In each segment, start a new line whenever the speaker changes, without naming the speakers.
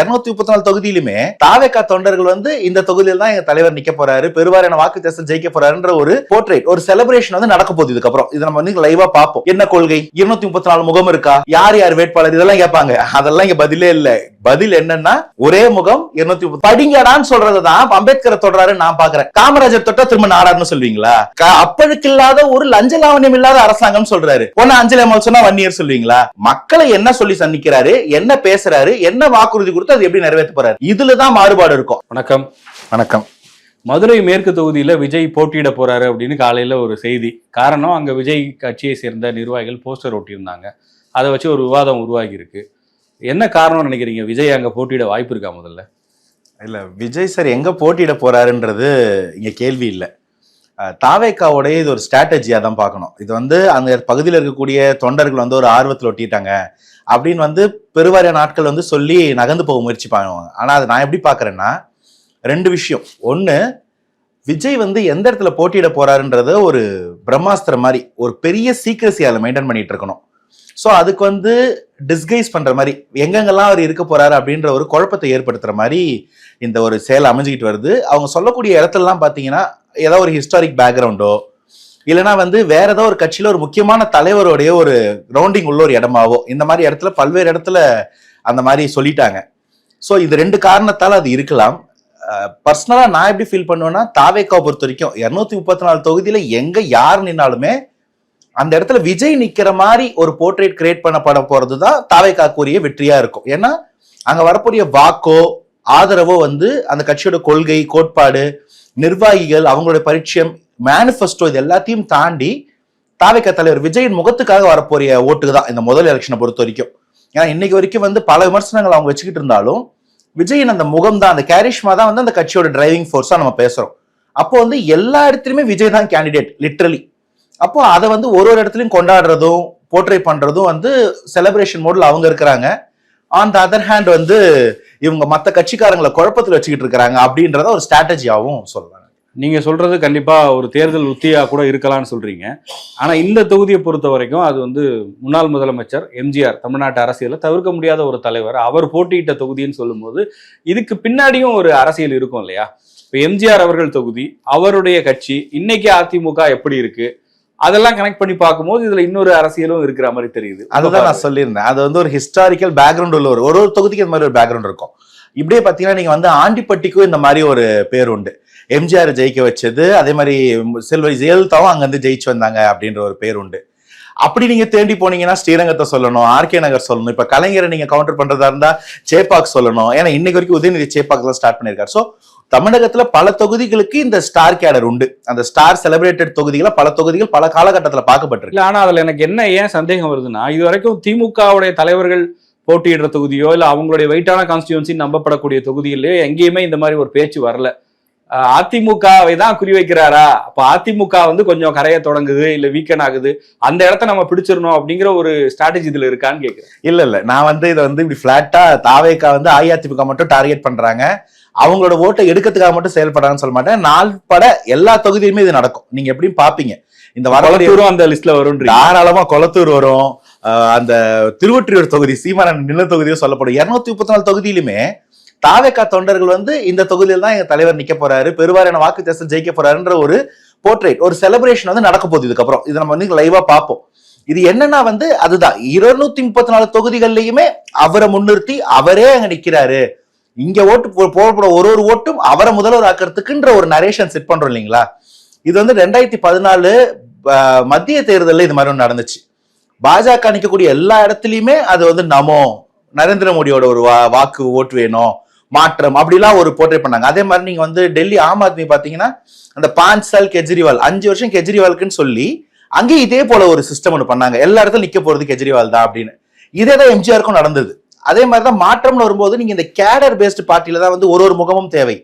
இருநூத்தி முப்பத்தி நாலு தொகுதியிலுமே தாவேக்கா தொண்டர்கள் வந்து இந்த தொகுதியில் தான் எங்க தலைவர் நிக்க போறாரு. பெருவாரியான வாக்கு தேசம் ஜெயிக்க போறாருன்ற ஒரு போர்ட்ரேட் ஒரு செலிபிரேஷன் வந்து நடக்க போகுது இதுக்கப்புறம். இதை நம்ம வந்து லைவா பார்ப்போம். என்ன கொள்கை? இருநூத்தி முப்பத்தி நாலு முகம் இருக்கா? யார் யார் வேட்பாளர்? இதெல்லாம் கேட்பாங்க. அதெல்லாம் இங்க பதிலே இல்ல. பதில் என்னன்னா ஒரே முகம் இருநூத்தி முப்பது படிங்கடான்னு சொல்றதுதான் அம்பேத்கர் தொடராரு நான் பாக்குறேன். காமராஜர் தொட்டா திரும்ப நாடார்னு சொல்வீங்களா அப்பழுக்கு இல்லாத ஒரு லஞ்ச லாவணியம் இல்லாத அரசாங்கம் சொல்றாரு. ஒன்னு அஞ்சலி அமல் சொன்னா ஒன் இயர் சொல்வீங்களா மக்களை என்ன சொல்லி சந்திக்கிறாரு? என்ன பேசுறாரு? என்ன வாக்குறுதி கொடுத்து அது எப்படி நிறைவேற்ற போறாரு? இதுலதான் மாறுபாடு இருக்கும்.
வணக்கம்.
வணக்கம்.
மதுரை மேற்கு தொகுதியில விஜய் போட்டியிட போறாரு அப்படின்னு காலையில ஒரு செய்தி. காரணம் அங்க விஜய் கட்சியை சேர்ந்த நிர்வாகிகள் போஸ்டர் ஒட்டியிருந்தாங்க. அதை வச்சு ஒரு விவாதம் உருவாகி இருக்கு என்ன காரணம்னு நினைக்கிறீங்க? விஜய் அங்க போட்டியிட வாய்ப்பு இருக்கா முதல்ல?
இல்ல விஜய் சார் எங்க போட்டியிட போறாருன்றது இங்க கேள்வி இல்ல. தாவேக்காவோடைய இது ஒரு ஸ்ட்ராட்டஜியாக தான் பார்க்கணும். இது வந்து அந்த பகுதியில் இருக்கக்கூடிய தொண்டர்கள் வந்து ஒரு ஆர்வத்தில் ஒட்டிட்டாங்க. அப்படின்னு வந்து பெருவாரியான நாட்கள் வந்து சொல்லி நகர்ந்து போக முயற்சி பண்ணுவாங்க. ஆனால் அதை நான் எப்படி பார்க்குறேன்னா ரெண்டு விஷயம். ஒன்று விஜய் வந்து எந்த இடத்துல போட்டியிட போறாருன்றத ஒரு பிரம்மாஸ்திரம் மாதிரி ஒரு பெரிய சீக்கிரசி அதில் மெயின்டைன் பண்ணிட்டு இருக்கணும். ஸோ அதுக்கு வந்து டிஸ்கைஸ் பண்ணுற மாதிரி எங்கெங்கெல்லாம் அவர் இருக்க போறாரு அப்படின்ற ஒரு குழப்பத்தை ஏற்படுத்துகிற மாதிரி இந்த ஒரு செயல் அமைஞ்சுக்கிட்டு வருது. அவங்க சொல்லக்கூடிய இடத்துலலாம் பார்த்தீங்கன்னா ஏதோ ஒரு ஹிஸ்டாரிக் பேக்ரவுண்டோ இல்லைனா வந்து வேற ஏதோ ஒரு கட்சியில ஒரு முக்கியமான தலைவருடைய ஒரு கிரவுண்டிங் உள்ள ஒரு இடமாவோ இந்த மாதிரி இடத்துல பல்வேறு இடத்துல அந்த மாதிரி சொல்லிட்டாங்க. ஸோ இது ரெண்டு காரணத்தால் அது இருக்கலாம். பர்சனலாக நான் எப்படி ஃபீல் பண்ணுவேன்னா தாவேக்கா பொறுத்த வரைக்கும் இரநூத்தி முப்பத்தி நாலு தொகுதியில் எங்க யார் நின்னாலுமே அந்த இடத்துல விஜய் நிக்கிற மாதிரி ஒரு போர்ட்ரேட் கிரியேட் பண்ணப்பட போறது தான் தாவேக்காக்குரிய வெற்றியா இருக்கும். ஏன்னா அங்க வரக்கூடிய வாக்கோ ஆதரவோ வந்து அந்த கட்சியோட கொள்கை கோட்பாடு நிர்வாகிகள் அவங்களுடைய பரிச்சயம் மேனிஃபெஸ்டோ இது எல்லாத்தையும் தாண்டி தாவேக்கா தலைவர் விஜயின் முகத்துக்காக வரப்போறிய ஓட்டுக்கு தான் இந்த முதல் எலெக்ஷனை பொறுத்த வரைக்கும். ஏன்னா இன்னைக்கு வரைக்கும் வந்து பல விமர்சனங்கள் அவங்க வச்சுக்கிட்டு இருந்தாலும் விஜயின் அந்த முகம் தான் அந்த கேரிஷ்மா தான் வந்து அந்த கட்சியோட டிரைவிங் ஃபோர்ஸாக நம்ம பேசுகிறோம் அப்போ வந்து எல்லா இடத்துலையுமே விஜய் தான் கேண்டிடேட் லிட்ரலி அப்போ அதை வந்து ஒரு ஒரு இடத்துலையும் கொண்டாடுறதும் போர்ட்ரே பண்ணுறதும் வந்து செலிப்ரேஷன் மோடில் அவங்க இருக்கிறாங்க. ஆன் த அதர் ஹேண்ட் வந்து இவங்க மற்ற கட்சிக்காரங்களை குழப்பத்தில் வச்சுக்கிட்டு இருக்கிறாங்க அப்படின்றத ஒரு ஸ்ட்ராட்டஜியாகவும் சொல்கிறாங்க
நீங்க சொல்றது கண்டிப்பா ஒரு தேர்தல் உத்தியா கூட இருக்கலாம்னு சொல்றீங்க. ஆனா இந்த தொகுதியை பொறுத்த வரைக்கும் அது வந்து முன்னாள் முதலமைச்சர் எம்ஜிஆர் தமிழ்நாட்டு அரசியல தவிர்க்க முடியாத ஒரு தலைவர். அவர் போட்டியிட்ட தொகுதின்னு சொல்லும்போது இதுக்கு பின்னாடியும் ஒரு அரசியல் இருக்கும் இல்லையா? இப்போ எம்ஜிஆர் அவர்கள் தொகுதி அவருடைய கட்சி இன்னைக்கு அதிமுக எப்படி இருக்கு? அதெல்லாம் கனெக்ட் பண்ணி பார்க்கும்போது இதுல இன்னொரு அரசியலும் இருக்கிற மாதிரி தெரியுது.
அதுதான் நான் சொல்லியிருந்தேன். அது வந்து ஒரு ஹிஸ்டாரிக்கல் பேக்ரவுண்ட் உள்ள ஒரு ஒரு ஒரு தொகுதிக்கு இந்த மாதிரி ஒரு பேக்ரவுண்ட் இருக்கும். இப்படியே பார்த்தீங்கன்னா நீங்க வந்து ஆண்டிப்பட்டிக்கும் இந்த மாதிரி ஒரு பேர் உண்டு. எம்ஜிஆர் ஜெயிக்க வச்சது அதே மாதிரி செல்வி ஜெயலலிதாவும் அங்கிருந்து ஜெயிச்சு வந்தாங்க அப்படின்ற ஒரு பேர் உண்டு. அப்படி நீங்க தேடி போனீங்கன்னா ஸ்ரீரங்கத்தை சொல்லணும் ஆர்கே நகர் சொல்லணும். இப்ப கலைஞரை நீங்க கவுண்டர் பண்றதா இருந்தா சேப்பாக் சொல்லணும். ஏன்னா இன்னைக்கு வரைக்கும் உதயநிதி சேப்பாக் தான் ஸ்டார்ட் பண்ணியிருக்காரு. ஸோ தமிழகத்துல பல தொகுதிகளுக்கு இந்த ஸ்டார் கேடர் உண்டு. அந்த ஸ்டார் செலிப்ரேட்டட் தொகுதிகளை பல தொகுதிகள் பல காலகட்டத்துல பார்க்கப்பட்டிருக்கு.
இல்ல ஆனா அதுல எனக்கு என்ன ஏன் சந்தேகம் வருதுன்னா இது வரைக்கும் திமுகவுடைய தலைவர்கள் போட்டியிடுற தொகுதியோ இல்ல அவங்களுடைய வெயிட்டான கான்ஸ்டியூன்சி நம்பப்படக்கூடிய தொகுதியிலேயோ எங்கேயுமே இந்த மாதிரி ஒரு பேச்சு வரல. அதிமுகவை தான் குறிவைக்கிறாரா? அப்ப அதிமுக வந்து கொஞ்சம் கரைய தொடங்குது இல்ல வீக்கன் ஆகுது அந்த இடத்த நம்ம பிடிச்சிடணும் அப்படிங்கிற ஒரு ஸ்ட்ராட்டஜி இதுல இருக்கான்னு கேக்குறேன்.
இல்ல இல்ல. நான் வந்து இதை வந்து இப்படி பிளாட்டா தாவேக்கா வந்து அஇஅதிமுக மட்டும் டார்கெட் பண்றாங்க. அவங்களோட ஓட்டை எடுக்கிறதுக்காக மட்டும் செயல்படுறாங்கன்னு சொல்ல மாட்டேன். நாள் பட எல்லா தொகுதியுமே இது நடக்கும். நீங்க எப்படியும் பாப்பீங்க. இந்த
கொளத்தூரும் அந்த லிஸ்ட்ல வரும்ன்றீங்க.
தாராளமா கொளத்தூர் வரும். அந்த திருவொற்றியூர் தொகுதி சீமானன் நில தொகுதியும் சொல்லப்படும். இருநூத்தி முப்பத்தி நாலு தொகுதியிலுமே தாவேக்கா தொண்டர்கள் வந்து இந்த தொகுதியில் தான் எங்க தலைவர் நிக்க போறாரு. பெருவாரியான வாக்கு தேசம் ஜெயிக்க போறாருன்ற ஒரு போர்ட்ரேட் ஒரு செலிப்ரேஷன் வந்து நடக்க போகுது இதுக்கப்புறம். இது நம்ம வந்து லைவா பார்ப்போம் இது என்னன்னா வந்து அதுதான். இருநூத்தி முப்பத்தி நாலு தொகுதிகள்லயுமே அவரை முன்னிறுத்தி அவரே அங்க நிக்கிறாரு. இங்க ஓட்டு போ- போடப்பட ஒரு ஒரு ஓட்டும் அவரை முதல்வர் ஆக்கிறதுக்குன்ற ஒரு நரேஷன் செட் பண்றோம் இல்லைங்களா? இது வந்து ரெண்டாயிரத்தி பதினாலு மத்திய தேர்தலில் இது மாதிரி ஒன்று நடந்துச்சு. பாஜக நிற்கக்கூடிய எல்லா இடத்துலையுமே அது வந்து நமோ நரேந்திர மோடியோட ஒரு வா- வாக்கு ஓட்டு வேணும் மாற்றம் அப்படிலாம் ஒரு போர்ட்ரேட் பண்ணாங்க. அதே மாதிரி நீங்க வந்து டெல்லி ஆம் ஆத்மி பாத்தீங்கன்னா அந்த பாஞ்ச் சால் கெஜ்ரிவால் அஞ்சு வருஷம் கெஜ்ரிவாலுக்குன்னு சொல்லி அங்கேயும் இதே போல ஒரு சிஸ்டம் ஒன்று பண்ணாங்க. எல்லா இடத்துல நிக்க போறது கெஜ்ரிவால் தான் அப்படின்னு. இதே தான் எம்ஜிஆருக்கும் நடந்தது. அதே மாதிரி தான் மாற்றம்னு வரும்போது நீங்கள் இந்த கேடர் பேஸ்டு பார்ட்டியில தான் வந்து ஒரு ஒரு முகமும் தேவை.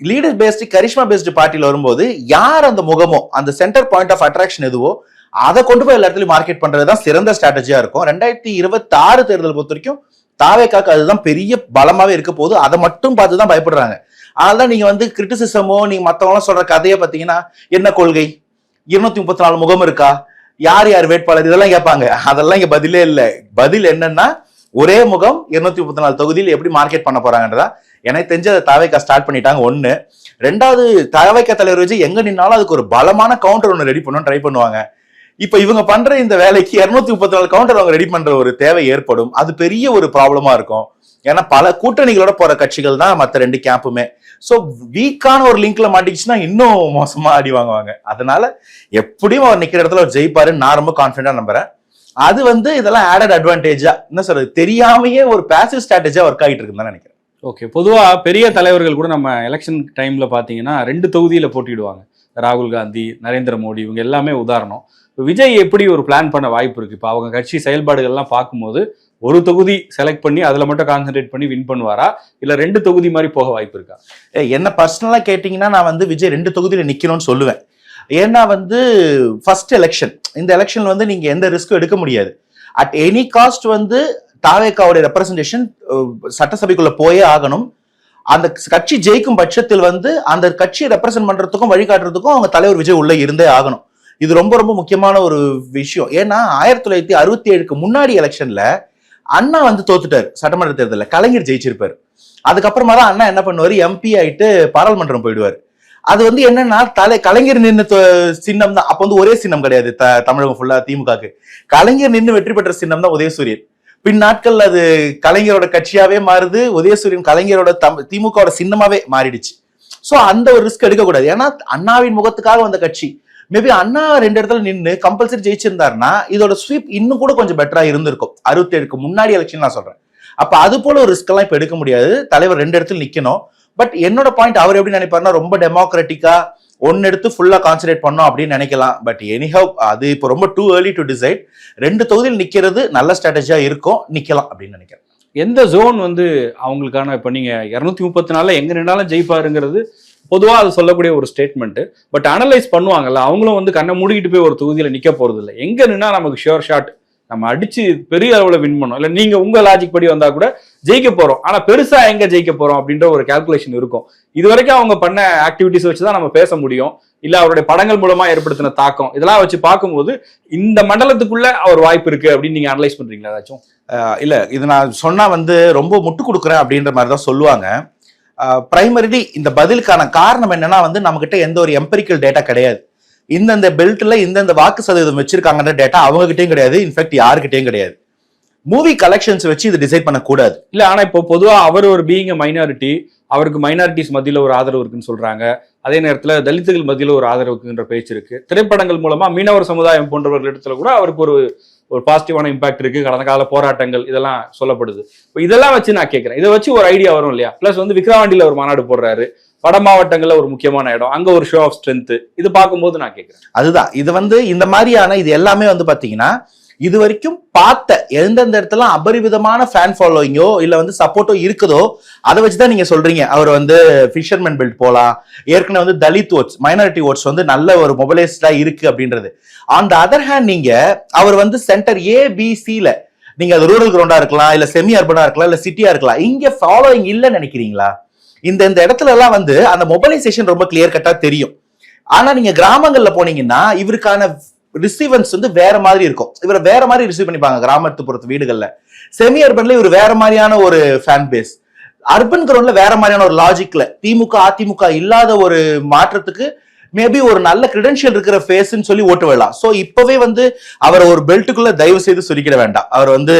லீடர் பேஸ்டு கரிஷ்மா பேஸ்டு பார்ட்டியில் வரும்போது யார் அந்த முகமோ அந்த சென்டர் பாயிண்ட் ஆஃப் அட்ராக்ஷன் எதுவோ அதை கொண்டு போய் எல்லா இடத்துலையும் மார்க்கெட் பண்ணுறது தான் சிறந்த ஸ்ட்ராட்டஜியாக இருக்கும். ரெண்டாயிரத்தி இருபத்தி ஆறு தேர்தல் பொறுத்த வரைக்கும் தாவேக்காக்கு அதுதான் பெரிய பலமாகவே இருக்க போது அதை மட்டும் பார்த்து தான் பயப்படுறாங்க. அதனாலதான் நீங்கள் வந்து கிரிட்டிசிசமோ நீங்கள் மற்றவங்களாம் சொல்கிற கதையை பார்த்தீங்கன்னா என்ன கொள்கை? இருநூத்தி முப்பத்தி நாலு முகம் இருக்கா? யார் யார் வேட்பாளர்? இதெல்லாம் கேட்பாங்க. அதெல்லாம் இங்கே பதிலே இல்லை. பதில் என்னன்னா ஒரே முகம் இருநூத்தி முப்பத்தி நாலு தொகுதியில் எப்படி மார்க்கெட் பண்ண போறாங்கன்றதா? எனக்கு தெரிஞ்சு அதை தாவைக்கா ஸ்டார்ட் பண்ணிட்டாங்க. ஒன்று ரெண்டாவது தாவைக்கா தலைவர் வச்சு எங்க நின்னாலும் அதுக்கு ஒரு பலமான கவுண்டர் ஒன்று ரெடி பண்ணணும் ட்ரை பண்ணுவாங்க. இப்போ இவங்க பண்ற இந்த வேலைக்கு இரநூத்தி முப்பத்தி நாலு கவுண்டர் அவங்க ரெடி பண்ற ஒரு தேவை ஏற்படும். அது பெரிய ஒரு ப்ராப்ளமா இருக்கும். ஏன்னா பல கூட்டணிகளோட போற கட்சிகள் தான் மற்ற ரெண்டு கேம்புமே ஸோ வீக்கான ஒரு லிங்க்ல மாட்டிக்கிச்சுன்னா இன்னும் மோசமா அடி வாங்குவாங்க. அதனால எப்படியும் அவர் நிக்கிற இடத்துல அவர் ஜெயிப்பாருன்னு நான் ரொம்ப கான்பிடண்டா நம்புறேன். அது வந்து இதெல்லாம் ஆடட் அட்வான்டேஜா என்ன சொல்றது தெரியாமையே ஒரு பேசிவ் ஸ்ட்ராட்டஜியா ஒர்க் ஆகிட்டு இருக்குன்னு தான் நினைக்கிறேன்.
ஓகே பொதுவா பெரிய தலைவர்கள் கூட நம்ம எலெக்ஷன் டைம்ல பாத்தீங்கன்னா ரெண்டு தொகுதியில போட்டியிடுவாங்க. ராகுல் காந்தி நரேந்திர மோடி இவங்க எல்லாமே உதாரணம். விஜய் எப்படி ஒரு பிளான் பண்ண வாய்ப்பு இருக்கு? இப்போ அவங்க கட்சி செயல்பாடுகள்லாம் பார்க்கும்போது ஒரு தொகுதி செலக்ட் பண்ணி அதுல மட்டும் கான்சென்ட்ரேட் பண்ணி வின் பண்ணுவாரா? இல்ல ரெண்டு தொகுதி மாதிரி போக வாய்ப்பு இருக்கா?
என்ன பர்சனலா கேட்டீங்கன்னா நான் வந்து விஜய் ரெண்டு தொகுதியில நிக்கணும்னு சொல்லுவேன். ஏன்னா வந்து ஃபர்ஸ்ட் எலெக்ஷன் இந்த எலெக்ஷன் வந்து நீங்க எந்த ரிஸ்க்கும் எடுக்க முடியாது. அட் எனி காஸ்ட் வந்து தாவேக்காவுடைய ரெப்ரசன்டேஷன் சட்டசபைக்குள்ள போயே ஆகணும். அந்த கட்சி ஜெயிக்கும் பட்சத்தில் வந்து அந்த கட்சியை ரெப்ரசென்ட் பண்றதுக்கும் வழிகாட்டுறதுக்கும் அவங்க தலைவர் விஜய் உள்ள இருந்தே ஆகணும். இது ரொம்ப ரொம்ப முக்கியமான ஒரு விஷயம். ஏன்னா ஆயிரத்தி தொள்ளாயிரத்தி அறுபத்தி ஏழுக்கு முன்னாடி எலெக்ஷன்ல அண்ணா வந்து தோத்துட்டார் சட்டமன்ற தேர்தலில். கலைஞர் ஜெயிச்சிருப்பாரு. அதுக்கப்புறமா தான் அண்ணா என்ன பண்ணுவார்? எம்பி ஆயிட்டு பாராளுமன்றம் போயிடுவார். அது வந்து என்னன்னா தலை கலைஞர் நின்று சின்னம் தான். அப்ப வந்து ஒரே சின்னம் கிடையாது த- தமிழகம் ஃபுல்லா திமுகக்கு. கலைஞர் நின்று வெற்றி பெற்ற சின்னம் தான் உதயசூரியன். பின் நாட்கள் அது கலைஞரோட கட்சியாவே மாறுது உதயசூரியன் கலைஞரோட தம் திமுகவோட சின்னமாவே மாறிடுச்சு. ஸோ அந்த ஒரு ரிஸ்க் எடுக்கக்கூடாது. ஏன்னா அண்ணாவின் முகத்துக்காக வந்த கட்சி. மேபி அண்ணா ரெண்டு இடத்துல நின்று கம்பல்சரி ஜெயிச்சிருந்தாருன்னா இதோட ஸ்வீப் இன்னும் கூட கொஞ்சம் பெட்டரா இருந்திருக்கும். அறுபத்தி ஏழுக்கு முன்னாடி எலெக்ஷன் நான் சொல்றேன். அப்ப அது போல ஒரு ரிஸ்க் எல்லாம் இப்ப எடுக்க முடியாது. தலைவர் ரெண்டு இடத்துல நிக்கணும். பட் என்னோட பாயிண்ட் அவர் எப்படி நினைப்பாருன்னா ரொம்ப டெமோக்ராட்டிக்கா ஒன்னு எடுத்து ஃபுல்லா கான்சன்ட்ரேட் பண்ணோம் அப்படின்னு நினைக்கலாம். பட் எனிஹவ் அது இப்போ ரொம்ப டூ ஏர்லி டு டிசைட் ரெண்டு தொகுதியில் நிக்கிறது நல்ல ஸ்ட்ராட்டஜியா இருக்கும் நிக்கலாம் அப்படின்னு நினைக்கிறேன்.
எந்த ஜோன் வந்து அவங்களுக்கான இப்போ நீங்கள் இரநூத்தி முப்பத்தி நாளில் எங்கே நின்னாலும் ஜெயிப்பாருங்கிறது பொதுவாக அது சொல்லக்கூடிய ஒரு ஸ்டேட்மெண்ட்டு பட் அனலைஸ் பண்ணுவாங்கல்ல அவங்களும் வந்து கண்ணை மூடிக்கிட்டு போய் ஒரு தொகுதியில் நிற்க போகிறது இல்லை எங்கே நின்னா நமக்கு ஷியோர் ஷாட் நம்ம அடிச்சு பெரிய அளவுல வின் பண்ணோம். இல்ல நீங்க உங்க லாஜிக் படி வந்தா கூட ஜெயிக்க போறோம். ஆனா பெருசா எங்க ஜெயிக்க போறோம் அப்படின்ற ஒரு கால்குலேஷன் இருக்கும். இது வரைக்கும் அவங்க பண்ண ஆக்டிவிட்டிஸ் வச்சு தான் நம்ம பேச முடியும். இல்ல அவருடைய படங்கள் மூலமா ஏற்படுத்தின தாக்கம். இதெல்லாம் வச்சு பார்க்கும்போது இந்த மண்டலத்துக்குள்ள அவர் வாய்ப்பு இருக்கு அப்படின்னு நீங்க அனலைஸ் பண்றீங்களா ஏதாச்சும்?
இல்லை இல்ல இது நான் சொன்னா வந்து ரொம்ப முட்டு கொடுக்குறேன் அப்படின்ற மாதிரி தான் சொல்லுவாங்க. பிரைமரிலி இந்த பதிலுக்கான காரணம் என்னன்னா வந்து நம்மக்கிட்ட எந்த ஒரு எம்பரிக்கல் டேட்டா கிடையாது. இந்தந்த பெல்ட்ல இந்தந்த வாக்கு சதவீதம் வச்சிருக்காங்கன்ற டேட்டா அவங்ககிட்டயும் கிடையாது. இன்ஃபேக்ட் யாருக்கிட்டையும் கிடையாது. மூவி கலெக்ஷன்ஸ் வச்சு இது டிசைட் பண்ணக்கூடாது.
இல்ல ஆனா இப்போ பொதுவா அவர் ஒரு பீயிங் மைனாரிட்டி அவருக்கு மைனாரிட்டிஸ் மத்தியில் ஒரு ஆதரவு இருக்குன்னு சொல்றாங்க. அதே நேரத்தில் தலித்துகள் மத்தியில் ஒரு ஆதரவு இருக்குன்ற பேச்சு இருக்கு. திரைப்படங்கள் மூலமா மீனவர் சமுதாயம் போன்றவர்கள் இடத்துல கூட அவருக்கு ஒரு ஒரு பாசிட்டிவான இம்பாக்ட் இருக்கு. கடந்த கால போராட்டங்கள் இதெல்லாம் சொல்லப்படுது. இப்போ இதெல்லாம் வச்சு நான் கேட்கறேன் இதை வச்சு ஒரு ஐடியா வரும் இல்லையா? பிளஸ் வந்து விக்ரவாண்டியில் ஒரு மாநாடு போடுறாரு. வட மாவட்டங்கள்ல ஒரு முக்கியமான இடம். அங்க ஒரு ஷோ ஆஃப் ஸ்ட்ரென்த் இது பார்க்கும்போது நான் கேட்கறேன்
அதுதான். இது வந்து இந்த மாதிரியான இது எல்லாமே வந்து பாத்தீங்கன்னா இது வரைக்கும் பார்த்த எந்தெந்த இடத்துல அபரிவிதமான ஃபேன் ஃபாலோயிங்கோ இல்ல வந்து சப்போர்ட்டோ இருக்குதோ அதை வச்சுதான் நீங்க சொல்றீங்க. அவர் வந்து ஃபிஷர்மேன் பெல்ட் போலாம். ஏற்கனவே வந்து தலித் ஓட்ஸ் மைனாரிட்டி ஓட்ஸ் வந்து நல்ல ஒரு மொபைலைஸ்டா இருக்கு அப்படின்றது. ஆன் த அதர் ஹேண்ட் நீங்க அவர் வந்து சென்டர் ஏ நீங்க அது ரூரல் கிரவுண்டா இருக்கலாம் இல்ல செமி அர்பனா இருக்கலாம் இல்ல சிட்டியா இருக்கலாம். இங்க ஃபாலோயிங் இல்லைன்னு நினைக்கிறீங்களா? இந்த இந்த இடத்துல எல்லாம் வந்து அந்த மொபைலைசேஷன் ரொம்ப கிளியர் கட்டா தெரியும். ஆனா நீங்க கிராமங்கள்ல போனீங்கன்னா இவருக்கான ரிசீவன்ஸ் வந்து வேற மாதிரி இருக்கும். இவரை வேற மாதிரி ரிசீவ் பண்ணிப்பாங்க கிராமத்து பொறுத்த வீடுகள்ல. செமி அர்பன்ல இவர் வேற மாதிரியான ஒரு ஃபேன் பேஸ் அர்பன் கிரௌண்ட்ல வேற மாதிரியான ஒரு லாஜிக்ல திமுக அதிமுக இல்லாத ஒரு மாற்றத்துக்கு மேபி ஒரு நல்ல கிரெடென்ஷியல் இருக்கிற ஃபேஸ்ன்னு சொல்லி ஓட்டு விடலாம். சோ இப்பவே வந்து அவர் ஒரு பெல்ட்டுக்குள்ள தயவு செய்து சுருக்கிட வேண்டாம். அவர் வந்து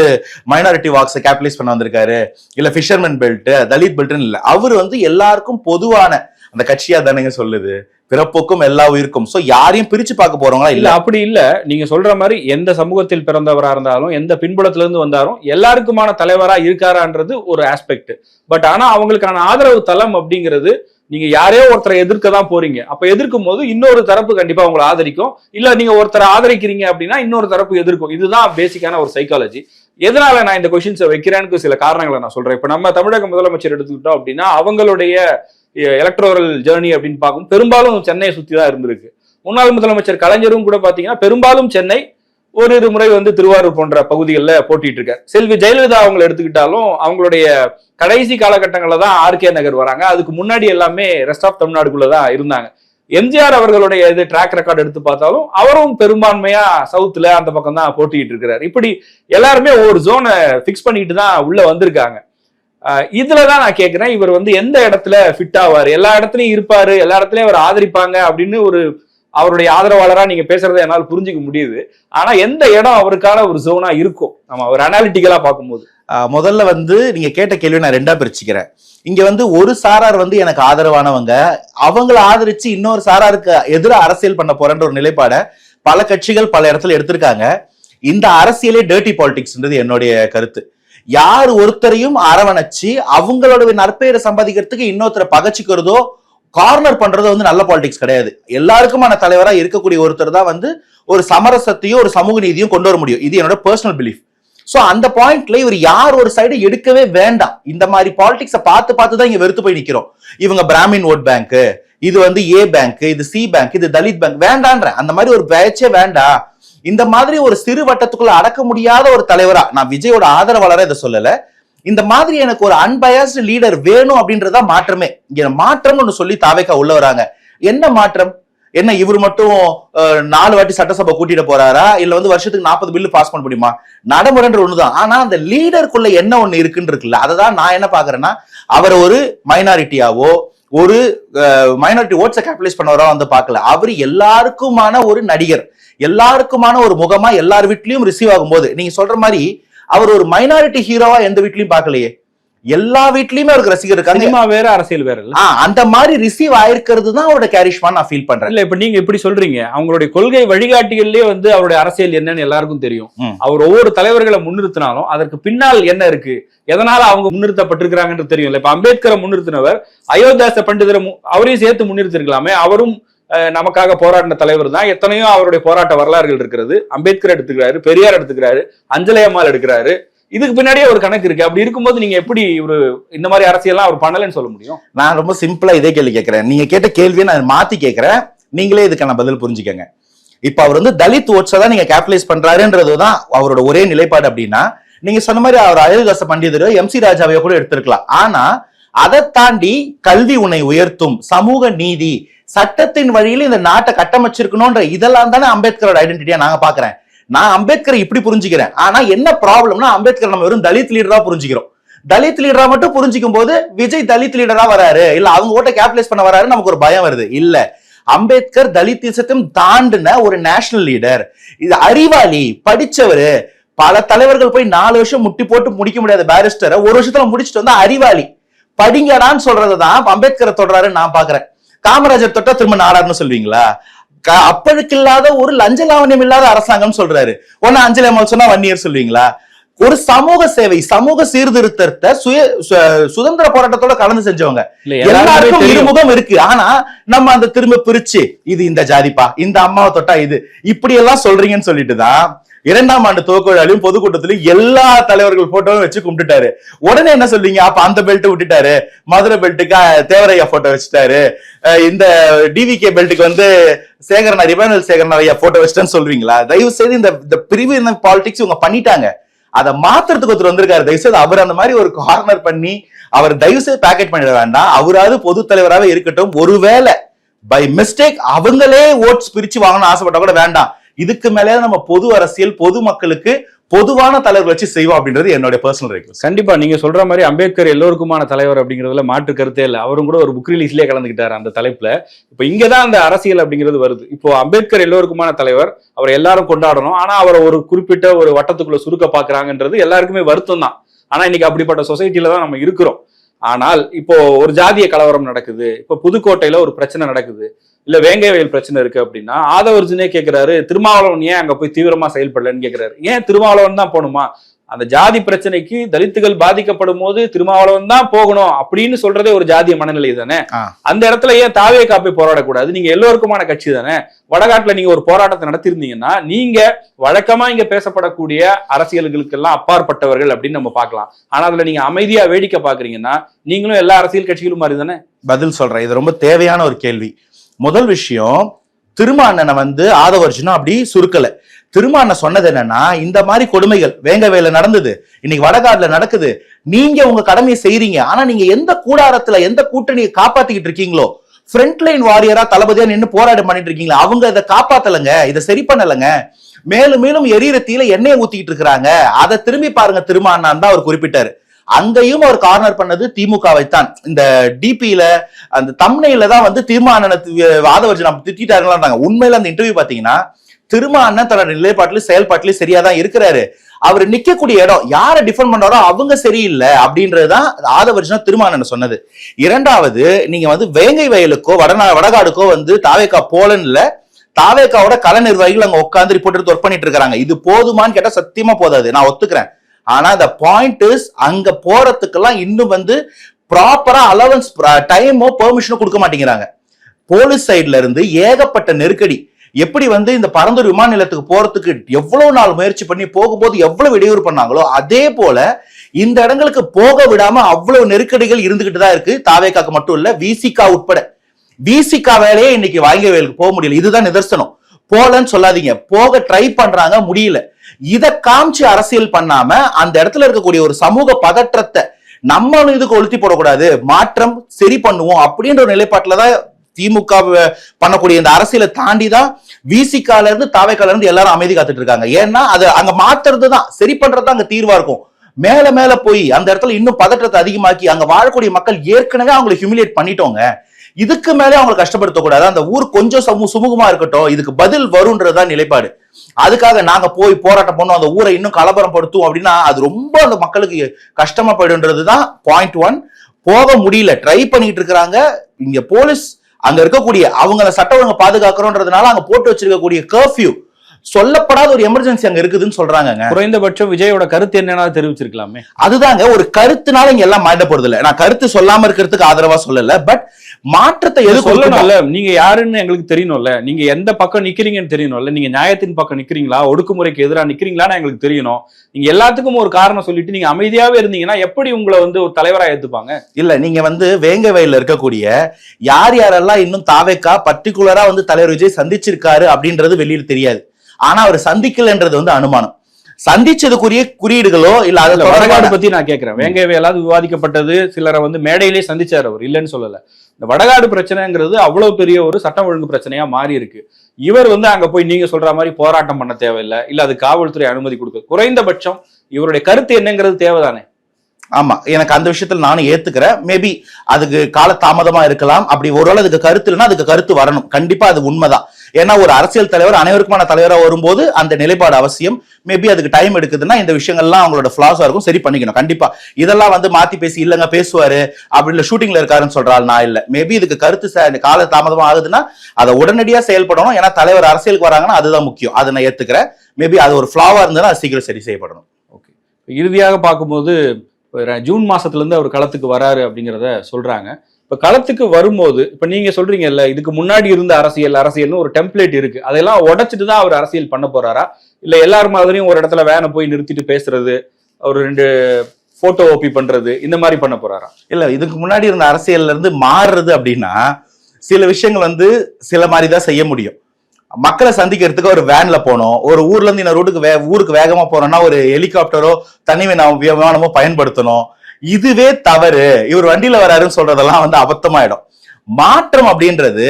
மைனாரிட்டி வாக்ஸை கேபிடலைஸ் பண்ண வந்திருக்காரு. இல்ல ஃபிஷர்மேன் பெல்ட் தலித் பெல்ட்னு இல்ல. அவர் வந்து எல்லாருக்கும் பொதுவான அந்த கட்சியா தானேங்க சொல்லுது. பிறப்புக்கும் எல்லா உயிருக்கும். சோ யாரையும் பிரிச்சு பார்க்க போறவங்களா
இல்ல
இல்ல.
அப்படி இல்ல. நீங்க சொல்ற மாதிரி எந்த சமூகத்தில் பிறந்தவரா இருந்தாலும் எந்த பின்புலத்துல இருந்து வந்தாலும் எல்லாருக்குமான தலைவரா இருக்காரான்றது ஒரு ஆஸ்பெக்ட் பட் ஆனா அவங்களுக்கான ஆதரவு தளம் அப்படிங்கிறது நீங்க யாரையோ ஒருத்தரை எதிர்க்க தான் போறீங்க. அப்ப எதிர்க்கும் போது இன்னொரு தரப்பு கண்டிப்பா உங்களை ஆதரிக்கும். இல்ல நீங்க ஒருத்தரை ஆதரிக்கிறீங்க அப்படின்னா இன்னொரு தரப்பு எதிர்க்கும். இதுதான் பேசிக்கான ஒரு சைக்காலஜி எதனால நான் இந்த கொஸ்டின்ஸை வைக்கிறேன்னு சில காரணங்களை நான் சொல்றேன். இப்ப நம்ம தமிழக முதலமைச்சர் எடுத்துக்கிட்டோம் அப்படின்னா அவங்களுடைய எலக்ட்ரோரல் ஜேர்னி அப்படின்னு பார்க்கும். பெரும்பாலும் சென்னையை சுத்தி தான் இருந்திருக்கு. முன்னாள் முதலமைச்சர் கலைஞரும் கூட பாத்தீங்கன்னா பெரும்பாலும் சென்னை ஒரு இரு முறை வந்து திருவாரூர் போன்ற பகுதிகளில் போட்டிட்டு இருக்காரு செல்வி ஜெயலலிதா அவங்களை எடுத்துக்கிட்டாலும் அவங்களுடைய கடைசி காலகட்டங்களில் தான் ஆர்கே நகர் வராங்க. அதுக்கு முன்னாடி எல்லாமே ரெஸ்ட் ஆஃப் தமிழ்நாடுக்குள்ள தான் இருந்தாங்க. எம்ஜிஆர் அவர்களுடைய இது ட்ராக் ரெக்கார்ட் எடுத்து பார்த்தாலும் அவரும் பெரும்பான்மையா சவுத்துல அந்த பக்கம் தான் போட்டிட்டு இருக்கிறார். இப்படி எல்லாருமே ஒவ்வொரு ஜோனை ஃபிக்ஸ் பண்ணிட்டு தான் உள்ள வந்திருக்காங்க. ஆஹ் இதுலதான் நான் கேட்கிறேன் இவர் வந்து எந்த இடத்துல ஃபிட் ஆவார்? எல்லா இடத்துலயும் இருப்பாரு. எல்லா இடத்துலயும் அவர் ஆதரிப்பாங்க அப்படின்னு ஒரு அவருடைய ஆதரவாளரா நீங்க பேசுறதை என்னால் புரிஞ்சுக்க முடியுது. ஆனா எந்த இடம் அவருக்கான ஒரு ஜோனா இருக்கும் நம்ம அவர் அனாலிட்டிக்கலா பார்க்கும்போது.
முதல்ல வந்து நீங்க கேட்ட கேள்வி நான் ரெண்டா பிரிச்சுக்கிறேன். இங்க வந்து ஒரு சாரார் வந்து எனக்கு ஆதரவானவங்க அவங்கள ஆதரிச்சு இன்னொரு சாராருக்கு எதிராக அரசியல் பண்ண போறேன்ற ஒரு நிலைப்பாட பல கட்சிகள் பல இடத்துல எடுத்திருக்காங்க. இந்த அரசியலே டேர்ட்டி பாலிடிக்ஸ்ன்றது என்னுடைய கருத்து. யார் ஒருத்தரையும் அரவணைச்சு அவங்களோட நற்பெயரை சம்பாதிக்கிறதுக்கு இன்னொருத்தரை பகச்சிக்கிறதோ கார்னர் பண்றது வந்து நல்ல பாலிடிக்ஸ் கிடையாது. எல்லாருக்குமான தலைவராக இருக்கக்கூடிய ஒருத்தர் தான் வந்து ஒரு சமரசத்தையும் ஒரு சமூக நீதியும் கொண்டு வர முடியும். இது என்னோட பர்சனல் பிலீஃப் ஸோ அந்த பாயிண்ட்ல இவர் யார் ஒரு சைடு எடுக்கவே வேண்டாம். இந்த மாதிரி பாலிடிக்ஸை பார்த்து பார்த்து தான் இங்க வெறுத்து போய் நிக்கிறோம். இவங்க பிராமின் ஓட் பேங்க் இது வந்து ஏ பேங்க் இது சி பேங்க் இது தலித் பேங்க் வேண்டான்ற அந்த மாதிரி ஒரு பேச்சே வேண்டாம். இந்த மாதிரி ஒரு சிறு வட்டத்துக்குள்ள அடக்க முடியாத ஒரு தலைவரா நான் விஜயோட ஆதரவாளரா இதை சொல்லல. இந்த மாதிரி எனக்கு ஒரு அன்பயஸ்டு லீடர் வேணும் அப்படின்றதா மாற்றமே. இங்க மாற்றம்னு ஒன்று சொல்லி தாவேக்கா உள்ள வராங்க. என்ன மாற்றம்? என்ன இவர் மட்டும் நாலு வாட்டி சட்டசபை கூட்டிட்டு போறாரா? இல்ல வந்து வருஷத்துக்கு நாற்பது பில்லு பாஸ் பண்ண முடியுமா? நடைமுறைன்ற ஒண்ணுதான். ஆனா அந்த லீடருக்குள்ள என்ன ஒண்ணு இருக்குன்னு இருக்குல்ல அதை தான் நான் என்ன பாக்குறேன்னா அவர் ஒரு மைனாரிட்டியாவோ ஒரு மைனாரிட்டி ஓட்ஸை கேபிடலைஸ் பண்ணவரா வந்து பார்க்கல அவர் எல்லாருக்குமான ஒரு நடிகர் எல்லாருக்குமான ஒரு முகமா எல்லார் வீட்லயும் ரிசீவ் ஆகும்போது நீங்க சொல்ற மாதிரி அவர் ஒரு மைனாரிட்டி ஹீரோவா எந்த வீட்லயும் பார்க்கலையே. எல்லா வீட்லயுமே அவருக்கு ரசிகர் இருக்காங்க
சினிமா வேற அரசியல் வேற இல்ல.
அந்த மாதிரி ரிசீவ் ஆயிருக்கிறது தான் அவரோட கேரிஷ்மா நான் ஃபீல் பண்றேன்.
இல்ல இப்ப நீங்க இப்படி சொல்றீங்க. அவங்களுடைய கொள்கை வழிகாட்டிகள்லயே வந்து அவருடைய அரசியல் என்னன்னு எல்லாருக்கும் தெரியும். அவர் ஒவ்வொரு தலைவர்களை முன்னிறுத்தினாலும் அதற்கு பின்னால் என்ன இருக்கு? எதனால அவங்க முன்னிறுத்தப்பட்டிருக்கிறாங்கன்னு தெரியும் இப்ப அம்பேத்கரை முன்னிறுத்தினவர் அயோத்தியாச பண்டிதரை அவரையும் சேர்த்து முன்னிறுத்திருக்கலாமே. அவரும் நமக்காக போராடின தலைவர் தான். எத்தனையோ அவருடைய போராட்ட வரலாறுகள் இருக்கிறது. அம்பேத்கர் எடுத்துக்கிறாரு பெரியார் எடுத்துக்கிறாரு அஞ்சலி அம்மாள் எடுக்கிறாரு. இதுக்கு பின்னாடியே ஒரு கணக்கு இருக்கு. அப்படி இருக்கும்போது நீங்க எப்படி ஒரு இந்த மாதிரி அரசியல்லாம் அவர் பண்ணலன்னு சொல்ல முடியும்?
நான் ரொம்ப சிம்பிளா இதே கேள்வி கேட்கிறேன். நீங்க கேட்ட கேள்வியை நான் மாத்தி கேட்கிறேன். நீங்களே இதுக்கான பதில் புரிஞ்சுக்கங்க. இப்ப அவர் வந்து தலித் ஓட்ஸை தான் நீங்க கேபிடலைஸ் பண்றாருன்றது தான் அவரோட ஒரே நிலைப்பாடு அப்படின்னா நீங்க சொன்ன மாதிரி அவர் அழகுதாச பண்டிதர் எம் சி ராஜாவையோ கூட எடுத்திருக்கலாம். ஆனா அதை தாண்டி கல்வி உன்னை உயர்த்தும் சமூக நீதி சட்டத்தின் வழியில இந்த நாட்டை கட்டமைச்சிருக்கணும்ன்ற இதெல்லாம் தானே அம்பேத்கரோட ஐடென்டிட்டியா நாங்க பாக்குறேன். நான் அம்பேத்கரை இப்படி புரிஞ்சுக்கிறேன். ஆனா என்ன ப்ராப்ளம்னா அம்பேத்கர் நம்ம வெறும் தலித் லீடரா புரிஞ்சுக்கிறோம். தலித் லீடரா மட்டும் புரிஞ்சுக்கும் போது விஜய் தலித் லீடரா வராரு. இல்ல அவங்க ஓட்ட கேபிடலைஸ் பண்ண வராரு நமக்கு ஒரு பயம் வருது. இல்ல அம்பேத்கர் தலித்திசத்தையும் தாண்டின ஒரு நேஷனல் லீடர் இது அறிவாளி படிச்சவரு. பல தலைவர்கள் போய் நாலு வருஷம் முட்டி போட்டு முடிக்க முடியாத பேரிஸ்டரை ஒரு வருஷத்துல முடிச்சுட்டு வந்தா அறிவாளி. படிங்கடான்னு சொல்றதுதான் அம்பேத்கரை தொடராருன்னு நான் பாக்குறேன். காமராஜர் தொட்டா திரும்ப நாடார்னு சொல்வீங்களா க- அப்பழுக்கு இல்லாத ஒரு லஞ்ச லாவண்யம் இல்லாத அரசாங்கம் சொல்றாரு. ஒன்னு அஞ்சலி அம்மாள் சொன்னா ஒன் இயர் சொல்வீங்களா ஒரு சமூக சேவை சமூக சீர்திருத்தத்தை சுய சுதந்திர போராட்டத்தோட கலந்து செஞ்சவங்க.
எல்லாருக்குமே
இருமுகம் இருக்கு. ஆனா நம்ம அந்த திரும்ப பிரிச்சு இது இந்த ஜாதிப்பா இந்த அம்மாவை தொட்டா இது இப்படி எல்லாம் சொல்றீங்கன்னு சொல்லிட்டு தான் இரண்டாம் ஆண்டு துவக்கவிழாலையும் பொதுக்கூட்டத்திலும் எல்லா தலைவர்கள் போட்டோவும் வச்சு கும்பிட்டுட்டாரு. உடனே என்ன சொல்றீங்க? அப்ப அந்த பெல்ட் விட்டுட்டாரு. மதுரை பெல்ட்டுக்கு தேவரையா போட்டோ வச்சுட்டாரு. இந்த டிவிகே பெல்ட்டுக்கு வந்து சேகரனா ரிவானல் சேகரன் ஐயா போட்டோ வச்சுட்டேன்னு சொல்றீங்களா? தயவு செய்து இந்த இந்த பிரிவு பாலிடிக்ஸ் இவங்க பண்ணிட்டாங்க. அதை மாத்துறதுக்கு ஒருத்தர் வந்திருக்காரு. தயவு செய்து அவர் அந்த மாதிரி ஒரு கார்னர் பண்ணி அவர் தயவு செய்து பேக்கெட் பண்ணிட வேண்டாம். அவராவது பொது தலைவராக இருக்கட்டும். ஒருவேளை பை மிஸ்டேக் அவங்களே ஓட்ஸ் பிரிச்சு வாங்கணும்னு ஆசைப்பட்டா கூட வேண்டாம். இதுக்கு மேலே நம்ம பொது அரசியல் பொது மக்களுக்கு பொதுவான தலைவர் வச்சு செய்வோம் அப்படின்றது என்னுடைய பர்சனல் ரெக்வஸ்ட்
கண்டிப்பா நீங்க சொல்ற மாதிரி அம்பேத்கர் எல்லோருக்குமான தலைவர் அப்படிங்கிறதுல மாற்று கருத்தே இல்லை. அவரும் கூட ஒரு புக் ரிலீஸ்லயே கலந்துக்கிட்டாரு அந்த தலைப்புல. இப்ப இங்கதான் அந்த அரசியல் அப்படிங்கிறது வருது. இப்போ அம்பேத்கர் எல்லோருக்குமான தலைவர் அவர் எல்லாரும் கொண்டாடணும். ஆனா அவரை ஒரு குறிப்பிட்ட ஒரு வட்டத்துக்குள்ள சுருக்க பாக்குறாங்கன்றது எல்லாருக்குமே வருத்தம் தான். ஆனா இன்னைக்கு அப்படிப்பட்ட சொசைட்டில தான் நம்ம இருக்கிறோம். ஆனால் இப்போ ஒரு ஜாதிய கலவரம் நடக்குது. இப்போ புதுக்கோட்டையில ஒரு பிரச்சனை நடக்குது. இல்ல வேங்கை வயல் பிரச்சனை இருக்கு அப்படின்னா ஆதவர்ஜுனே கேக்குறாரு திருமாவளவன் ஏன் அங்க போய் தீவிரமா செயல்படலன்னு கேக்குறாரு. ஏன் திருமாவளவன் தான் போகணுமா? அந்த ஜாதி பிரச்சனைக்கு தலித்துகள் பாதிக்கப்படும் போது திருமாவளவன் தான் போகணும் அப்படின்னு சொல்றதே ஒரு ஜாதிய மனநிலை தானே. அந்த இடத்துல ஏன் தாவே காப்பி போராடக்கூடாது? நீங்க எல்லோருக்குமான கட்சி தானே? வடகாட்டுல நீங்க ஒரு போராட்டத்தை நடத்திருந்தீங்கன்னா நீங்க வழக்கமா இங்க பேசப்படக்கூடிய அரசியல்களுக்கெல்லாம் அப்பாற்பட்டவர்கள் அப்படின்னு நம்ம பார்க்கலாம். ஆனா அதுல நீங்க அமைதியா வேடிக்கை பாக்குறீங்கன்னா நீங்களும் எல்லா அரசியல் கட்சிகளும் மாதிரி தானே?
பதில் சொல்றேன். இது ரொம்ப தேவையான ஒரு கேள்வி. முதல் விஷயம் திருமா அண்ணனை வந்து ஆதவர்ஜுனா அப்படி சுருக்கல. திருமா அண்ணன் சொன்னது என்னன்னா இந்த மாதிரி கொடுமைகள் வேங்கவேல நடந்தது இன்னைக்கு வடகாடுல நடக்குது நீங்க உங்க கடமையை செய்றீங்க ஆனா நீங்க எந்த கூடாரத்துல எந்த கூட்டணியை காப்பாத்திக்கிட்டு இருக்கீங்களோ ஃப்ரண்ட் லைன் வாரியரா தளபதியா நின்று போராட்டம் பண்ணிட்டு இருக்கீங்களா அவங்க இதை காப்பாத்தலங்க இதை சரி பண்ணலங்க. மேலும் மேலும் எரியற தீல எண்ணெயை ஊத்திக்கிட்டு இருக்கிறாங்க. அதை திரும்பி பாருங்க திருமானான் தான் அவர் குறிப்பிட்டாரு. அங்கேயும் அவர் கார்னர் பண்ணது திமுகவை தான் இந்த டிபியில அந்த தம்னையில தான் வந்து தீர்மானத்து வாதவர்ஜன் நம்ம திட்டாருங்களான்றாங்க உண்மையில அந்த இன்டர்வியூ பாத்தீங்கன்னா திருமானன் தன்னோட நிலைப்பாட்டிலும் செயல்பாட்டிலும் சரியா தான் இருக்கிறாரு. அவர் நிக்கக்கூடிய இடம் யாரை டிஃபெண்ட் பண்றாரோ அவங்க சரியில்லை அப்படின்றதுதான் ஆதவர்ஜனா திருமானன் சொன்னது. இரண்டாவது நீங்க வந்து வேங்கை வயலுக்கோ வடநா வடகாடுக்கோ வந்து தாவேக்கா போலன்ல தாவேக்காவோட கல நிர்வாகிகள் அங்க உட்காந்து ரிப்போர்ட் எடுத்து ஒர்க் பண்ணிட்டு இருக்காங்க இது போதுமான்னு கேட்டா சத்தியமா போதாது. நான் ஒத்துக்கிறேன். ஆனா த பாயிண்ட் இஸ் அங்க போறதுக்கெல்லாம் இன்னும் வந்து ப்ராப்பரா அலவன்ஸ் டைமோ பெர்மிஷனோ கொடுக்க மாட்டேங்கிறாங்க. போலீஸ் சைட்ல இருந்து ஏகப்பட்ட நெருக்கடி. எப்படி வந்து இந்த பரந்தூர் விமான நிலையத்துக்கு போறதுக்கு எவ்வளவு நாள் முயற்சி பண்ணி போகும்போது எவ்வளவு இடையூறு பண்ணாங்களோ அதே போல இந்த இடங்களுக்கு போக விடாம அவ்வளவு நெருக்கடிகள் இருந்துகிட்டு தான் இருக்கு. தாவேக்காக்கு மட்டும் இல்ல விசிகா உட்பட. விசிகா வேலையே இன்னைக்கு வேலைக்கு போக முடியல. இதுதான் நிதர்சனம். போலன்னு சொல்லாதீங்க. போக ட்ரை பண்றாங்க முடியல. இதை காமிச்சு அரசியல் பண்ணாம அந்த இடத்துல இருக்கக்கூடிய ஒரு சமூக பதற்றத்தை நம்மளும் இதுக்கு ஒழுத்தி போடக்கூடாது மாற்றம் சரி பண்ணுவோம் அப்படின்ற ஒரு தான் திமுக பண்ணக்கூடிய இந்த அரசியலை தாண்டி தான் விசிகால இருந்து தாவைக்கால இருந்து எல்லாரும் அமைதி காத்துட்டு இருக்காங்க. ஏன்னா அது அங்க மாத்துறது தான் சரி பண்றது தான் அங்க தீர்வா இருக்கும். மேல மேல போய் அந்த இடத்துல இன்னும் பதற்றத்தை அதிகமாக்கி அங்க வாழக்கூடிய மக்கள் ஏற்கனவே அவங்களை ஹியூமிலேட் பண்ணிட்டோங்க. இதுக்கு மேலே அவங்களை கஷ்டப்படுத்தக்கூடாது அந்த ஊர் கொஞ்சம் சமூ சுமூகமா இருக்கட்டும் இதுக்கு பதில் வரும்ன்றதுதான் நிலைப்பாடு. அதுக்காக நாங்க போய் போராட்டம் பண்ணோம். அந்த ஊரை இன்னும் கலவரம் படுத்தும் அப்படின்னா அது ரொம்ப அந்த மக்களுக்கு கஷ்டமா போயிடுன்றதுதான் பாயிண்ட் ஒன் போக முடியல. ட்ரை பண்ணிட்டு இருக்கிறாங்க. இங்க போலீஸ் அங்க இருக்கக்கூடிய அவங்கள சட்டம் ஒழுங்கு பாதுகாக்கிறோன்றதுனால அங்க போட்டு வச்சிருக்கக்கூடிய கர்ஃபியூ சொல்லப்படாத ஒரு எமர்ஜென்சி அங்க இருக்குதுன்னு சொல்றாங்கங்க.
குறைந்தபட்சம் விஜயோட கருத்து என்னன்னா தெரிவிச்சிருக்கலாமே.
அதுதாங்க ஒரு கருத்துனால இங்க எல்லாம் மாட்ட போறது இல்ல நான் கருத்து சொல்லாம இருக்கிறதுக்கு ஆதரவா சொல்லல பட் மாற்றத்தை எது சொல்லணும்
சொல்லணும்ல நீங்க யாருன்னு எங்களுக்கு தெரியணும்ல. நீங்க எந்த பக்கம் நிக்கிறீங்கன்னு தெரியணும்ல. நீங்க நியாயத்தின் பக்கம் நிக்கிறீங்களா? ஒடுக்குமுறைக்கு எதிராக நிக்கிறீங்களான்னு எங்களுக்கு தெரியணும். நீங்க எல்லாத்துக்கும் ஒரு காரணம் சொல்லிட்டு நீங்க அமைதியாவே இருந்தீங்கன்னா எப்படி உங்களை வந்து ஒரு தலைவரா ஏத்துப்பாங்க?
இல்ல நீங்க வந்து வேங்க வயல்ல இருக்கக்கூடிய யார் யாரெல்லாம் இன்னும் தாவேக்கா பர்டிகுலரா வந்து தலைவர் விஜய் சந்திச்சிருக்காரு அப்படின்றது வெளியில தெரியாது. ஆனா அவர் சந்திக்கலன்றது வந்து அனுமானம். சந்திச்சதுக்குரிய குறியீடுகளோ இல்ல அதுல
வடகாடு
வடகாடு
பத்தி நான் கேட்கிறேன் வேங்கவேலாவது விவாதிக்கப்பட்டது சிலரை வந்து மேடையிலே சந்திச்சாரு அவர் இல்லைன்னு சொல்லல. இந்த வடகாடு பிரச்சனைங்கிறது அவ்வளவு பெரிய ஒரு சட்டம் ஒழுங்கு பிரச்சனையா மாறி இருக்கு. இவர் வந்து அங்க போய் நீங்க சொல்ற மாதிரி போராட்டம் பண்ண தேவையில்லை இல்ல அது காவல்துறை அனுமதி கொடுக்க. குறைந்தபட்சம் இவருடைய கருத்து என்னங்கிறது தேவைதானே?
ஆமா எனக்கு அந்த விஷயத்துல நானும் ஏத்துக்கிறேன். மேபி அதுக்கு கால தாமதமா இருக்கலாம். அப்படி ஒருவேளை அதுக்கு கருத்து இல்லைன்னா அதுக்கு கருத்து வரணும். கண்டிப்பா அது உண்மைதான். ஏன்னா ஒரு அரசியல் தலைவர் அனைவருக்குமான தலைவராக வரும்போது அந்த நிலைப்பாடு அவசியம். மேபி அதுக்கு டைம் எடுக்குதுன்னா இந்த விஷயங்கள்லாம் அவங்களோட ஃபிளாஸா இருக்கும். சரி பண்ணிக்கணும். கண்டிப்பா. இதெல்லாம் வந்து மாத்தி பேசி இல்லைங்க பேசுவாரு. அப்படி இல்லை ஷூட்டிங்ல இருக்காருன்னு சொல்றாள் நான் இல்லை. மேபி இதுக்கு கருத்து ச- இந்த கால தாமதமாக ஆகுதுன்னா அதை உடனடியாக செயல்படணும். ஏன்னா தலைவர் அரசியலுக்கு வராங்கன்னா அதுதான் முக்கியம். அதை நான் ஏத்துக்கிறேன். மேபி அது ஒரு ஃபிளாவா இருந்ததுன்னா அது சீக்கிரம் சரி செய்யப்படணும்.
ஓகே இறுதியாக பார்க்கும்போது ஜூன் மாசத்துல இருந்து அவர் களத்துக்கு வராரு அப்படிங்கிறத சொல்றாங்க. இப்ப களத்துக்கு வரும்போது இப்ப நீங்க சொல்றீங்கல்ல இதுக்கு முன்னாடி இருந்த அரசியல் அரசியல்னு ஒரு டெம்ப்ளேட் இருக்கு. அதெல்லாம் உடைச்சிட்டு தான் அவர் அரசியல் பண்ண போறாரா? இல்ல எல்லார் மாதிரியும் ஒரு இடத்துல வேனை போய் நிறுத்திட்டு பேசுறது ஒரு ரெண்டு போட்டோ ஓபி பண்றது இந்த மாதிரி பண்ண போறாரா?
இல்ல இதுக்கு முன்னாடி இருந்த அரசியல்ல இருந்து மாறுறது அப்படின்னா சில விஷயங்கள் வந்து சில மாதிரி தான் செய்ய முடியும். மக்களை சந்திக்கிறதுக்கு ஒரு வேன்ல போனோம். ஒரு ஊர்ல இருந்து இந்த ரூட்டுக்கு வே ஊருக்கு வேகமா போறோம்னா ஒரு ஹெலிகாப்டரோ தனி விமானமோ பயன்படுத்தணும். இதுவே தவறு. இவர் வண்டியில வராருன்னு சொல்றதெல்லாம் வந்து அபத்தமாயிடும். மாற்றம் அப்படின்றது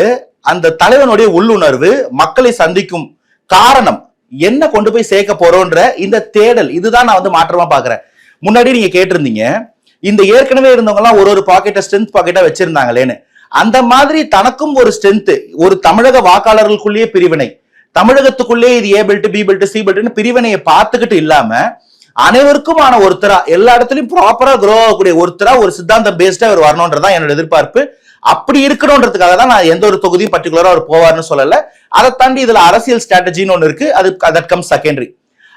அந்த தலைவனுடைய உள்ளுணர்வு மக்களை சந்திக்கும் காரணம். என்ன கொண்டு போய் சேர்க்க போறோன்ற இந்த தேடல். இதுதான் நான் வந்து மாற்றமா பாக்குறேன். முன்னாடி நீங்க கேட்டிருந்தீங்க இந்த ஏற்கனவே இருந்தவங்க எல்லாம் ஒரு ஒரு பாக்கெட்டை ஸ்ட்ரென்த் பாக்கெட்டா வச்சிருந்தாங்களேன்னு. அந்த மாதிரி தனக்கும் ஒரு ஸ்ட்ரென்த் ஒரு தமிழக வாக்காளர்களுக்குள்ளேயே பிரிவினை. தமிழகத்துக்குள்ளே இது A belt B belt C பெல்ட்னு பிரிவினையை பார்த்துக்கிட்டு இல்லாம அனைவருக்குமான ஒருத்தரா எல்லா இடத்துலயும் ப்ராப்பரா குரோ ஆகக்கூடிய ஒருத்தரா ஒரு சித்தாந்தம் பேஸ்டா அவர் வரணுன்றதான் என்னோட எதிர்பார்ப்பு. அப்படி இருக்கணுன்றதுக்காக தான் நான் எந்த ஒரு தொகுதியும் பர்டிகுலரா அவர் போவார்னு சொல்லல. அதை தாண்டி இதுல அரசியல் ஸ்ட்ராட்டஜின்னு ஒண்ணு இருக்கு. அது தட் கம் செகண்டரி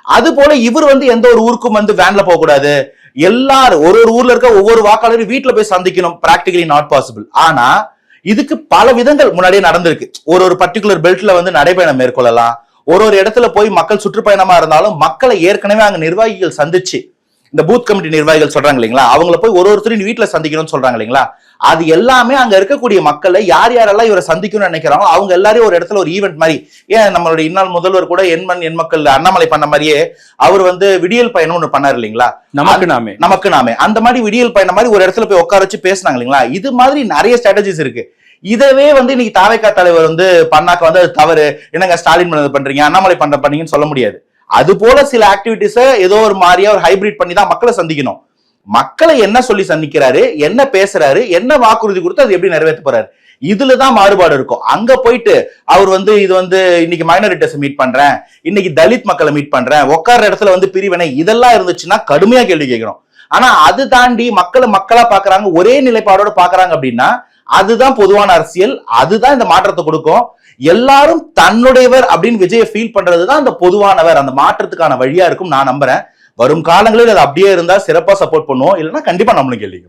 அது போல இவர் வந்து எந்த ஒரு ஊருக்கும் வந்து வேன்ல போக கூடாது எல்லாரும் ஒரு ஒரு ஊர்ல இருக்க ஒவ்வொரு வாக்காளரும் வீட்டுல போய் சந்திக்கணும். பிராக்டிகலி நாட் பாசிபிள் ஆனா இதுக்கு பல விதங்கள் முன்னாடியே நடந்திருக்கு. ஒரு ஒரு பர்டிகுலர் பெல்ட்ல வந்து நடைபயணம் மேற்கொள்ளலாம். ஒரு ஒரு இடத்துல போய் மக்கள் சுற்றுப்பயணமா இருந்தாலும் மக்களை ஏற்கனவே அங்க நிர்வாகிகள் சந்திச்சு இந்த பூத் கமிட்டி நிர்வாகிகள் சொல்றாங்க இல்லைங்களா? அவங்கள போய் ஒரு ஒருத்தரையும் வீட்டுல சந்திக்கணும்னு சொல்றாங்க இல்லைங்களா? அது எல்லாமே அங்க இருக்கக்கூடிய மக்களை யார் யாரெல்லாம் இவரை சந்திக்கணும்னு நினைக்கிறாங்களோ அவங்க எல்லாரையும் ஒரு இடத்துல ஒரு ஈவெண்ட் மாதிரி ஏன் நம்மளுடைய இந்நாள் முதல்வர் கூட எண்மண் எண் மக்கள் அண்ணாமலை பண்ண மாதிரியே அவர் வந்து விடியல் பயணம் ஒண்ணு பண்ணாரு இல்லைங்களா?
நமக்கு நாமே.
நமக்கு நாமே. அந்த மாதிரி விடியல் பயணம் மாதிரி ஒரு இடத்துல போய் உட்கார வச்சு பேசுனாங்க இல்லைங்களா? இது மாதிரி நிறைய ஸ்ட்ராட்டஜிஸ் இருக்கு. இதவே வந்து இன்னைக்கு தாவேக்கா தலைவர் வந்து பண்ணாக்க வந்து அது தவறு. என்னங்க ஸ்டாலின் பண்ணது பண்றீங்க? அண்ணாமலை பண்ற பண்ணீங்கன்னு சொல்ல முடியாது. அது போல சில ஆக்டிவிட்டிஸை ஏதோ ஒரு மாதிரியா ஒரு ஹைபிரிட் பண்ணி தான் மக்களை சந்திக்கணும். மக்களை என்ன சொல்லி சந்திக்கிறாரு? என்ன பேசுறாரு? என்ன வாக்குறுதி கொடுத்து அது எப்படி நிறைவேற்ற போறாரு? இதுல தான் மாறுபாடு இருக்கும். அங்க போயிட்டு அவர் வந்து இது வந்து இன்னைக்கு மைனாரிட்டிஸ் மீட் பண்றேன். இன்னைக்கு தலித் மக்களை மீட் பண்றேன். உட்கார இடத்துல வந்து பிரிவினை. இதெல்லாம் இருந்துச்சுன்னா கடுமையா கேள்வி கேட்கணும் ஆனா அது தாண்டி மக்களை மக்களா பாக்குறாங்க ஒரே நிலைப்பாடோட பாக்குறாங்க அப்படின்னா அதுதான் பொதுவான அரசியல் அதுதான் இந்த மாற்றத்தை கொடுக்கும். எல்லாரும் தன்னுடையவர் அப்படின்னு விஜயை ஃபீல் பண்றதுதான் அந்த பொதுவானவர். அந்த மாற்றத்துக்கான வழியா இருக்கும் நான் நம்புறேன். வரும் காலங்களில் அது அப்படியே இருந்தா சிறப்பா சப்போர்ட் பண்ணுவோம். இல்லைன்னா கண்டிப்பா நம்மளும் கேள்வி